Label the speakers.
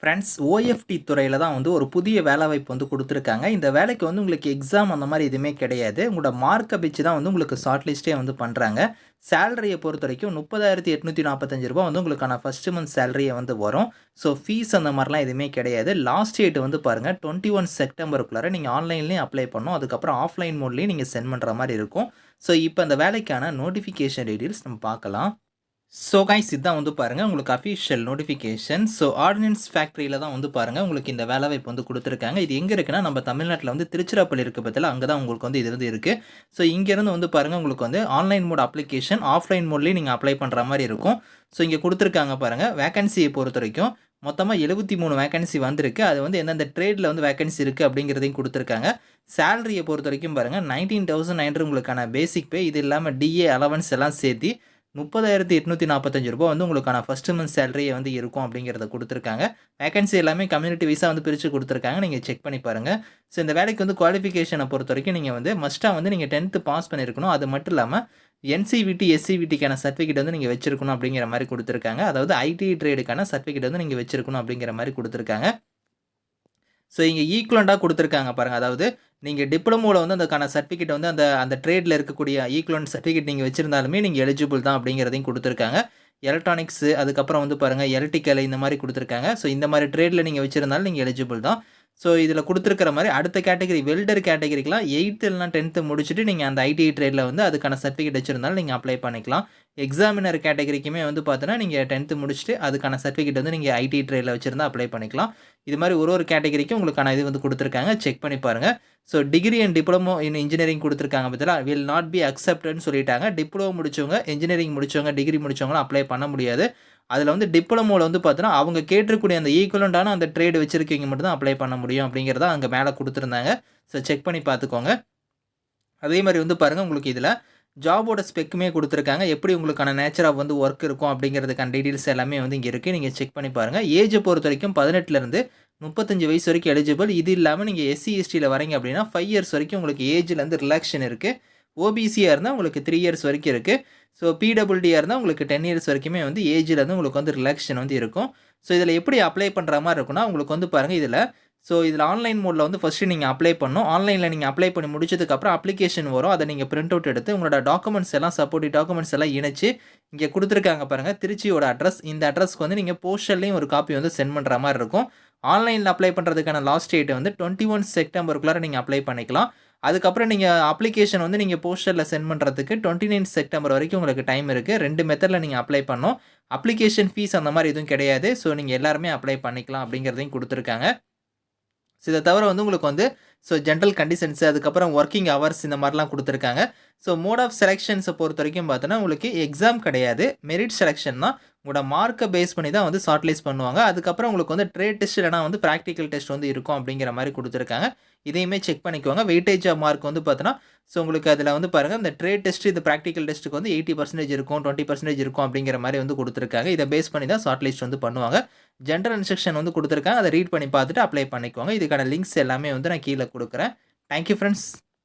Speaker 1: Friends OFT துறையில் தான் வந்து ஒரு புதிய வேலைவாய்ப்பு வந்து கொடுத்துருக்காங்க. இந்த வேலைக்கு வந்து உங்களுக்கு எக்ஸாம் அந்த மாதிரி எதுவுமே கிடையாது. உங்களோட மார்க்கை வச்சு தான் வந்து உங்களுக்கு ஷார்ட் லிஸ்ட்டே வந்து பண்ணுறாங்க சேலரியை பொறுத்த வரைக்கும் முப்பதாயிரத்தி எட்நூற்றி நாற்பத்தஞ்சு ரூபா வந்து உங்களுக்கான ஃபஸ்ட்டு மந்த் சேலரியை வந்து வரும். ஸோ ஃபீஸ் அந்த மாதிரிலாம் எதுவுமே கிடையாது. லாஸ்ட் டேட் வந்து பாருங்கள் டுவெண்ட்டி ஒன் செப்டம்பருக்குள்ளார நீங்கள் ஆன்லைன்லேயும் அப்ளை பண்ணோம் அதுக்கப்புறம் ஆஃப்லைன் மோட்லேயும் நீங்கள் சென்ட் பண்ணுற மாதிரி இருக்கும். ஸோ இப்போ அந்த வேலைக்கான நோட்டிஃபிகேஷன் டீட்டெயில்ஸ் நம்ம பார்க்கலாம். ஸோ கைஸ் இதுதான் வந்து பாருங்கள் உங்களுக்கு அஃபிஷியல் நோட்டிஃபிகேஷன் ஸோ ஆர்டினன்ஸ் ஃபேக்ட்ரியில் தான் வந்து பாருங்கள் உங்களுக்கு இந்த வேலை வாய்ப்பு வந்து கொடுத்துருக்காங்க. இது எங்கே இருக்குன்னா நம்ம தமிழ்நாட்டில் வந்து திருச்சிராப்பள்ளி இருக்க பற்றியில் அங்கே தான் உங்களுக்கு வந்து இது வந்து இருக்குது ஸோ இங்கேருந்து வந்து பாருங்கள் உங்களுக்கு வந்து ஆன்லைன் மோட் அப்ளிகேஷன் ஆஃப்லைன் மோட்லேயும் நீங்கள் அப்ளை பண்ணுற மாதிரி இருக்கும். ஸோ இங்கே கொடுத்துருக்காங்க பாருங்கள் வேகன்சியை பொறுத்த வரைக்கும் மொத்தமாக எழுபத்தி மூணு வேகன்சி வந்திருக்கு. அது வந்து எந்தெந்த ட்ரேடில் வந்து வேகன்சி இருக்குது அப்படிங்கிறதையும் கொடுத்துருக்காங்க. சேலரியை பொறுத்த வரைக்கும் பாருங்கள் நைன்டீன் தௌசண்ட் நைன் உங்களுக்கான பேசிக் பே இது இல்லாமல் டிஏ அலவன்ஸ் எல்லாம் சேர்த்து முப்பதாயிரத்தி எட்நூற்றி நாற்பத்தஞ்சு ரூபா வந்து உங்களுக்கான ஃபஸ்ட்டு மந்த் சேலரியை வந்து இருக்கும் அப்படிங்கிறத கொடுத்துருக்காங்க. வேகன்சி எல்லாமே கம்யூனிட்டி வைஸாக வந்து பிரித்து கொடுத்துருக்காங்க. நீங்கள் செக் பண்ணி பாருங்கள் ஸோ இந்த வேலைக்கு வந்து குவாலிஃபிகேஷனை பொறுத்த வரைக்கும் நீங்கள் வந்து மஸ்ட்டாக வந்து நீங்கள் டென்த்து பாஸ் பண்ணியிருக்கணும் அது மட்டும் இல்லாமல் என்சிவிடி எஸ்சிவிடிக்கான சர்டிஃபிகேட் வந்து நீங்கள் வச்சிருக்கணும் அப்படிங்கிற மாதிரி கொடுத்துருக்காங்க. அதாவது ஐடி ட்ரேடுக்கான சர்டிஃபிகேட் வந்து நீங்கள் வச்சிருக்கணும் அப்படிங்கிற மாதிரி கொடுத்துருக்காங்க. ஸோ இங்கே ஈக்குவலண்ட்டாக கொடுத்துருக்காங்க பாருங்கள் அதாவது நீங்கள் டிப்ளமோவில் வந்து அதுக்கான சர்டிஃபிகேட் வந்து அந்த அந்த ட்ரேடில் இருக்கக்கூடிய ஈக்குவலண்ட் சர்டிஃபிகேட் நீங்கள் வச்சுருந்தாலுமே நீங்கள் எலிஜிபிள் தான் அப்படிங்கிறதையும் கொடுத்துருக்காங்க. எலக்ட்ரானிக்ஸு அதுக்கப்புறம் வந்து பாருங்கள் எலக்ட்ரிக்கல் இந்த மாதிரி கொடுத்துருக்காங்க. ஸோ இந்த மாதிரி ட்ரேடில் நீங்கள் வச்சுருந்தாலும் நீங்கள் எலிஜிபிள் தான். ஸோ இதில் கொடுத்துருக்கிற மாதிரி அடுத்த கேட்டகரி வெல்டர் கேட்டகரிக்கெலாம் எயித்து இல்லைனா டென்த்து முடிச்சுட்டு நீங்கள் அந்த ஐடிஐ ட்ரேடில் வந்து அதுக்கான சர்டிஃபிகேட் வச்சுருந்தாலும் நீங்கள் அப்ளை பண்ணிக்கலாம். எக்ஸாமினர் கேட்டகரிக்குமே வந்து பார்த்தோன்னா நீங்கள் டென்த்து முடிச்சுட்டு அதுக்கான சர்டிஃபிகேட் வந்து நீங்கள் ஐடி ட்ரேடில் வச்சுருந்தா அப்ளை பண்ணிக்கலாம். இது மாதிரி ஒரு ஒரு கேட்டகரிக்கும் உங்களுக்கான இது வந்து கொடுத்துருக்காங்க. செக் பண்ணி பாருங்கள் so degree and diploma in engineering கொடுத்துருக்காங்க பார்த்தீங்களா? வில் நாட் பி அக்செப்டட்னு சொல்லிட்டாங்க. டிப்ளமோ முடிச்சவங்க இன்ஜினியரிங் முடிச்சவங்க டிகிரி முடிச்சவங்களும் அப்ளை பண்ண முடியாது. அதில் வந்து டிப்ளமோவில் வந்து பார்த்தோன்னா அவங்க கேட்டிருக்கூடிய அந்த ஈக்குவலண்டான அந்த ட்ரேடு வச்சுருக்கீங்க மட்டும்தான் அப்ளை பண்ண முடியும் அப்படிங்கிறத அங்கே மேலே கொடுத்துருந்தாங்க. ஸோ செக் பண்ணி பார்த்துக்கோங்க. அதே மாதிரி வந்து பாருங்கள் உங்களுக்கு இதில் ஜாபோட ஸ்பெக்குமே கொடுத்துருக்காங்க. எப்படி உங்களுக்கான நேச்சர் ஆஃப் வந்து ஒர்க் இருக்கும் அப்படிங்கிறதுக்கான டீட்டெயில்ஸ் எல்லாமே வந்து இங்கே இருக்குது நீங்கள் செக் பண்ணி பாருங்கள் ஏஜை பொறுத்த வரைக்கும் பதினெட்டுலேருந்து முப்பத்தஞ்சு வயசு வரைக்கும் எலிஜிபிள் இது இல்லாமல் நீங்கள் எஸ்சி எஸ்டியில் வரீங்க அப்படின்னா ஃபைவ் இயர்ஸ் வரைக்கும் உங்களுக்கு ஏஜ்லேருந்து ரிலாக்ஷன் இருக்குது ஓபிசியாக இருந்தால் உங்களுக்கு த்ரீ இயர்ஸ் வரைக்கும் இருக்குது ஸோ பிடபிள்டியாக இருந்தால் உங்களுக்கு டென் இயர்ஸ் வரைக்குமே வந்து ஏஜ்லேருந்து உங்களுக்கு வந்து ரிலாக்ஷன் வந்து இருக்கும். ஸோ இதில் எப்படி அப்ளை பண்ணுற மாதிரி இருக்குன்னா உங்களுக்கு வந்து பாருங்கள் இதில். ஸோ இதில் ஆன்லைன் மோடில் வந்து ஃபஸ்ட்டு நீங்கள் அப்ளை பண்ணணும். ஆன்லைனில் நீங்கள் அப்ளை பண்ணி முடிச்சதுக்கப்புறம் அப்ளிகேஷன் வரும். அதை நீங்கள் பிரிண்ட் அவுட் எடுத்து உங்களோட டாக்குமெண்ட்ஸ் எல்லாம் சப்போர்ட்டி டாக்குமெண்ட்ஸ் எல்லாம் இணைச்சு இங்கே கொடுத்துருக்காங்க பாருங்கள் திருச்சியோட அட்ரஸ் இந்த அட்ரஸ்க்கு வந்து நீங்கள் போஸ்டர்லேயும் ஒரு காப்பி வந்து சென்ட் பண்ணுற மாதிரி இருக்கும். ஆன்லைனில் அப்ளை பண்ணுறதுக்கான லாஸ்ட் டேட் வந்து டுவெண்ட்டி ஒன் செப்டம்பருக்குள்ளார நீங்கள் அப்ளை பண்ணிக்கலாம். அதுக்கப்புறம் நீங்கள் அப்ளிகேஷன் வந்து நீங்கள் போஸ்டரில் சென்ட் பண்ணுறதுக்கு டுவெண்ட்டி நைன் செப்டம்பர் வரைக்கும் உங்களுக்கு டைம் இருக்குது ரெண்டு மெத்தடில் நீங்கள் அப்ளை பண்ணோம் அப்ளிகேஷன் ஃபீஸ் அந்த மாதிரி எதுவும் கிடையாது. ஸோ நீங்கள் எல்லாருமே அப்ளை பண்ணிக்கலாம் அப்படிங்கிறதையும் கொடுத்துருக்காங்க. ஸோ இதை தவிர வந்து உங்களுக்கு வந்து ஸோ ஜென்ரல் கண்டிஷன்ஸ் அதுக்கப்புறம் ஒர்க்கிங் ஹவர்ஸ் இந்த மாதிரிலாம் கொடுத்துருக்காங்க. ஸோ மோட் ஆஃப் செலெக்ஷன்ஸை பொறுத்த வரைக்கும் பார்த்தோன்னா உங்களுக்கு எக்ஸாம் கிடையாது. மெரிட் செலெக்ஷன் தான். உங்களோட மார்க்கை பேஸ் பண்ணி தான் வந்து ஷார்ட்லிஸ்ட் பண்ணுவாங்க. அதுக்கப்புறம் உங்களுக்கு வந்து ட்ரேட் டெஸ்ட் இல்லைனா வந்து ப்ராக்டிக்கல் டெஸ்ட் வந்து இருக்கும் அப்படிங்கிற மாதிரி கொடுத்துருக்காங்க. இதையுமே செக் பண்ணிக்குவாங்க வெயிட்டேஜ் ஆஃப் மார்க் வந்து பார்த்தோன்னா ஸோ உங்களுக்கு அதில் வந்து பாருங்கள் இந்த ட்ரேட் டெஸ்ட் இந்த ப்ராக்டிக்கல் டெஸ்ட்டுக்கு வந்து எயிட்டி பர்சன்டேஜ் இருக்கும் டுவெண்ட்டி பர்சன்டேஜ் இருக்கும் அப்படிங்கிற மாதிரி வந்து கொடுத்துருக்காங்க. இதை பேஸ் பண்ணி தான் ஷார்ட் லிஸ்ட் வந்து பண்ணுவாங்க. ஜென்ரல் இன்ஸ்ட்ரக்ஷன் வந்து கொடுத்துருக்காங்க. அதை ரீட் பண்ணி பார்த்துட்டு அப்ளை பண்ணிக்குவாங்க இதுக்கான லிங்க்ஸ் எல்லாமே வந்து நான் கீழே கொடுக்குறேன். Thank you friends